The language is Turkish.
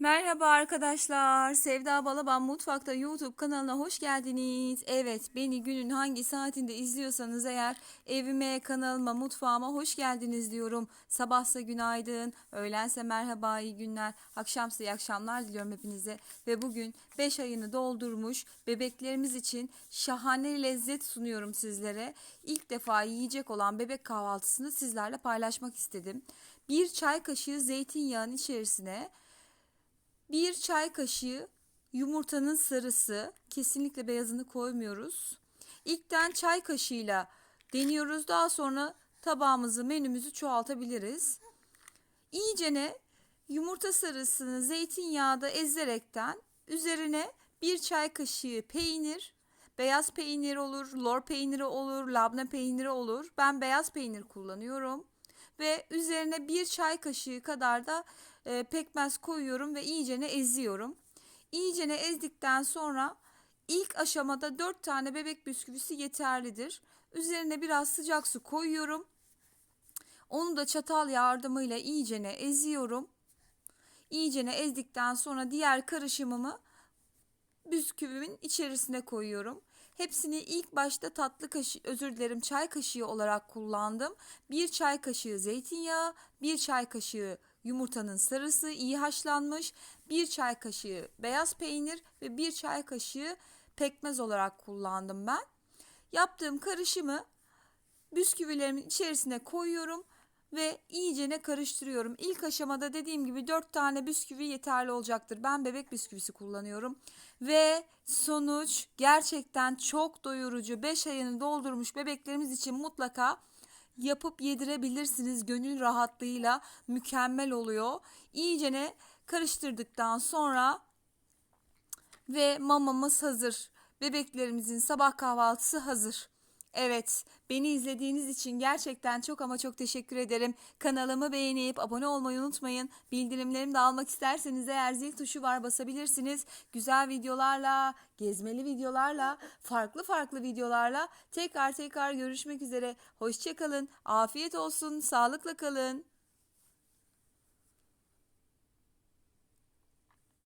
Merhaba arkadaşlar. Sevda Balaban Mutfak'ta YouTube kanalına hoş geldiniz. Evet, beni günün hangi saatinde izliyorsanız eğer evime, kanalıma, mutfağıma hoş geldiniz diyorum. Sabahsa günaydın, öğlense merhaba, iyi günler, akşamsa iyi akşamlar diliyorum hepinize. Ve bugün 5 ayını doldurmuş bebeklerimiz için şahane lezzet sunuyorum sizlere. İlk defa yiyecek olan bebek kahvaltısını sizlerle paylaşmak istedim. Bir çay kaşığı zeytinyağının içerisine bir çay kaşığı yumurtanın sarısı, kesinlikle beyazını koymuyoruz. İlkten çay kaşığıyla deniyoruz. Daha sonra tabağımızı, menümüzü çoğaltabiliriz. İyicene yumurta sarısını zeytinyağda ezerekten üzerine bir çay kaşığı peynir, beyaz peynir olur, lor peyniri olur, labne peyniri olur. Ben beyaz peynir kullanıyorum ve üzerine bir çay kaşığı kadar da e, pekmez koyuyorum ve iyicene eziyorum. İyicene ezdikten sonra ilk aşamada 4 tane bebek bisküvisi yeterlidir. Üzerine biraz sıcak su koyuyorum. Onu da çatal yardımıyla iyicene eziyorum. İyicene ezdikten sonra diğer karışımımı bisküvimin içerisine koyuyorum. Hepsini ilk başta tatlı kaşığı, özür dilerim çay kaşığı olarak kullandım. Bir çay kaşığı zeytinyağı, bir çay kaşığı yumurtanın sarısı iyi haşlanmış, bir çay kaşığı beyaz peynir ve bir çay kaşığı pekmez olarak kullandım ben. Yaptığım karışımı bisküvilerimin içerisine koyuyorum ve iyicene karıştırıyorum. İlk aşamada dediğim gibi 4 tane bisküvi yeterli olacaktır. Ben bebek bisküvisi kullanıyorum. Ve sonuç gerçekten çok doyurucu. 5 ayını doldurmuş bebeklerimiz için mutlaka yapıp yedirebilirsiniz gönül rahatlığıyla mükemmel oluyor. İyicene karıştırdıktan sonra ve mamamız hazır. Bebeklerimizin sabah kahvaltısı hazır. Evet, beni izlediğiniz için gerçekten çok ama çok teşekkür ederim. Kanalımı beğenip abone olmayı unutmayın. Bildirimlerimi de almak isterseniz eğer zil tuşu var basabilirsiniz. Güzel videolarla, gezmeli videolarla, farklı farklı videolarla tekrar tekrar görüşmek üzere. Hoşçakalın, afiyet olsun, sağlıkla kalın.